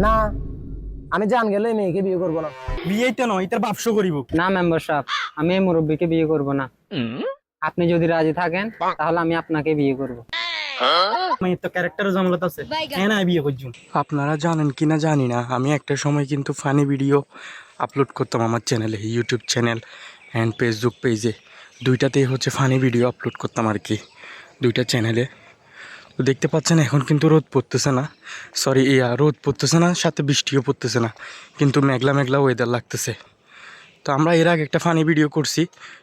না আমি জান গেলে মেয়েকে বিয়ে করব না। বিয়েতে নয় তার ব্যবসা করিব। না মেম্বার সাহেব আমি এই মুরব্বীকে বিয়ে করব না। আপনি যদি রাজি থাকেন তাহলে আমি আপনাকে বিয়ে করব। মেয়ের তো ক্যারেক্টার জমলত আছে। হ্যাঁ না বিয়ে করছুন আপনারা জানেন কি না জানি না আমি একটা সময় কিন্তু ফানি ভিডিও আপলোড করতাম আমার চ্যানেলে ইউটিউব চ্যানেল অ্যান্ড ফেসবুক পেজে দুইটাতেই হচ্ছে ফানি ভিডিও আপলোড করতাম আর কি দুইটা চ্যানেলে তো দেখতে পাচ্ছেন, এখন কিন্তু রোদ পড়তেছে না। সরি ইয়া, রোদ পড়তেছে না, সাথে বৃষ্টিও পড়তেছে না। কিন্তু মেঘলা মেঘলা ওয়েদার লাগতেছে। তো আমরা এর আগে একটা ফানি ভিডিও করছি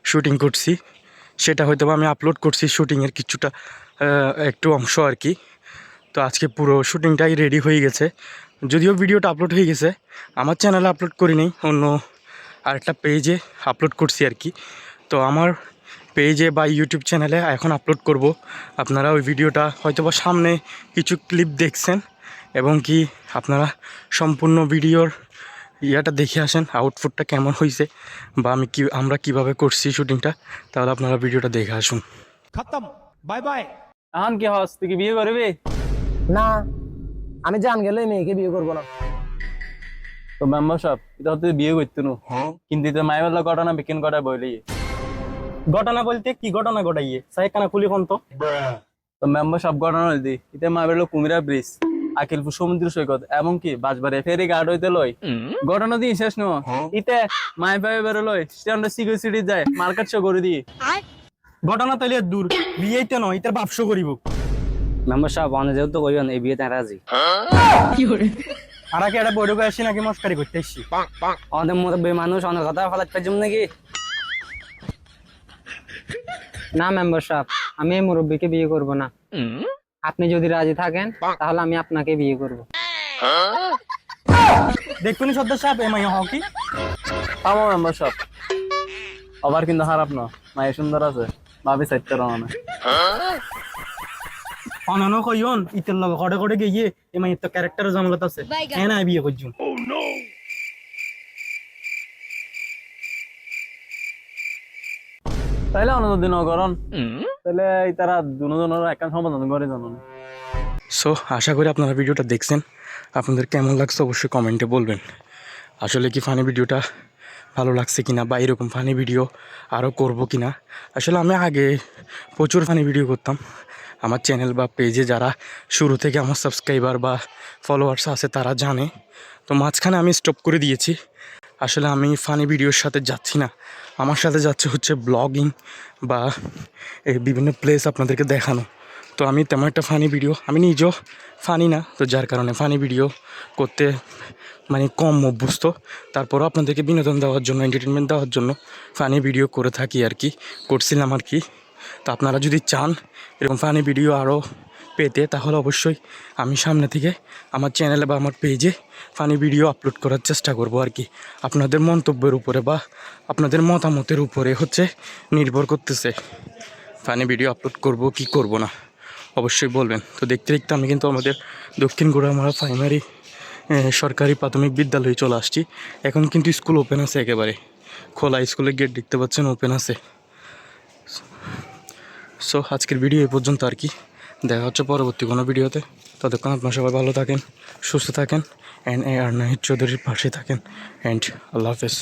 শুটিং করছি। সেটা হয়তো আমি আপলোড করছি শুটিংয়ের কিছুটা একটু অংশ আর কি। তো আজকে পুরো শুটিংটাই রেডি হয়ে গেছে। যদিও ভিডিওটা আপলোড হয়ে গেছে, আমার চ্যানেলে আপলোড করিনি, অন্য আরেকটা পেজে আপলোড করছি আর কি। তো আমার পেজে বা ইউটিউব চ্যানেলে এখন আপলোড করব। আপনারা ওই ভিডিওটা হয়তো বা সামনে কিছু ক্লিপ দেখছেন এবং কি আপনারা সম্পূর্ণ ভিডিওর ইয়াটা দেখে আসেন আউটপুটটা কেমন হয়েছে বা আমি কি আমরা কীভাবে করছি শুটিংটা তাহলে আপনারা ভিডিওটা দেখে আসুন। বাই বাই এখন কি হস তুই কি বিয়ে করবি? না আমি জান গেলে মেয়েকে বিয়ে করব না। তো মেম্বার সাহেব এটা তুই বিয়ে করতে নু। কিন্তু মায়ের ঘটনা বিকিন করা বইলি। ঘটনা বলতে কি ঘটনা ঘটাইয়ে? সাই কানা খুলি কোন তো? তো মেম্বার সব ঘটনা হইতি এটা মায়ের কুমিরা ব্রিজ আকিলপুর সমুদ্র সৈকত এমনকি বাজবারে ফেরি গার্ড হইতে লই। ঘটনা দিন শেষ নো ইতে মায়ে পায়ে বেরো লই স্ট্যান্ডে সিকিউরিটি যায় মার্কেট শো করে দিয়ে। ঘটনা তাইলে দূর বিয়েতে নয় তার ব্যবসা করিব। মেম্বার সাহেব অনেক যেহেতু কইবেন এই বিয়েতে রাজি কি আর কি একটা বৈঠকে আসি নাকি মস্কারি করতে আসছি অনেক মুরব্বী মানুষ অনেক কথা ফেলাত পাইছুম নাকি না মেম্বার সাহেব আমি এই মুরব্বীকে বিয়ে করব না। আপনি যদি রাজি থাকেন তাহলে আমি আপনাকে বিয়ে করব। দেখুনি সদ্য সাহেব এমাই হকি থামো মেম্বার সাহেব। আবার কিন্তু খারাপ না মায়ের সুন্দর আছে ভাবি সাইতে রওনা অনানো কইন ইতের লগে কড়ে কড়ে গিয়ে এমাই তো ক্যারেক্টার জমলত আছে। হ্যাঁ না বিয়ে করছুন তাইলে অন্য দিন করন। তাহলে এই তারা দুজনের একান সমাধান করে জানো সো আশা করি আপনারা ভিডিওটা দেখছেন। আপনাদের কেমন লাগছে অবশ্যই কমেন্টে বলবেন। আসলে কি ফানি ভিডিওটা ভালো লাগছে কিনা বা এরকম ফানি ভিডিও আরও করব কিনা? আসলে আমি আগে প্রচুর ফানি ভিডিও করতাম। আমার চ্যানেল বা পেজে যারা শুরু থেকে আমার সাবস্ক্রাইবার বা ফলোয়ার্স আছে তারা জানে। তো মাঝখানে আমি স্টপ করে দিয়েছি। আসলে আমি ফানি ভিডিওর সাথে যাচ্ছি না। আমার সাথে যাচ্ছে হচ্ছে ব্লগিং বা এই বিভিন্ন প্লেস আপনাদেরকে দেখানো। তো আমি তেমন একটা ফানি ভিডিও আমি নিজেও ফানি না, তো যার কারণে ফানি ভিডিও করতে মানে কম অভ্যস্ত। তারপরও আপনাদেরকে বিনোদন দেওয়ার জন্য এন্টারটেনমেন্ট দেওয়ার জন্য ফানি ভিডিও করে থাকি আর কি, করছিলাম আর কি। তো আপনারা যদি চান, এরকম ফানি ভিডিও আরও পেতে, তাহলে অবশ্যই আমি সামনে থেকে আমার চ্যানেলে বা আমার পেজে ফানি ভিডিও আপলোড করার চেষ্টা করব আর কি। আপনাদের মন্তব্যের উপরে বা আপনাদের মতামতের উপরে হচ্ছে নির্ভর করতেছে ফানি ভিডিও আপলোড করব কি করব না। অবশ্যই বলবেন। তো দেখতে দেখতে আমি কিন্তু আমাদের দক্ষিণ গোড়ামারা প্রাইমারি সরকারি প্রাথমিক বিদ্যালয়ে চলে আসছি। এখন কিন্তু স্কুল ওপেন আছে একেবারে। খোলা স্কুলের গেট দেখতে পাচ্ছেন ওপেন আছে। সো আজকের ভিডিও এই পর্যন্ত আর কি। দেখা হচ্ছে পরবর্তী কোনো ভিডিওতে। ততক্ষণ আপনার সবাই ভালো থাকেন, সুস্থ থাকেন অ্যান্ড এ আর নাহিদ চৌধুরীর পাশে থাকেন। অ্যান্ড আল্লাহ হাফেজ।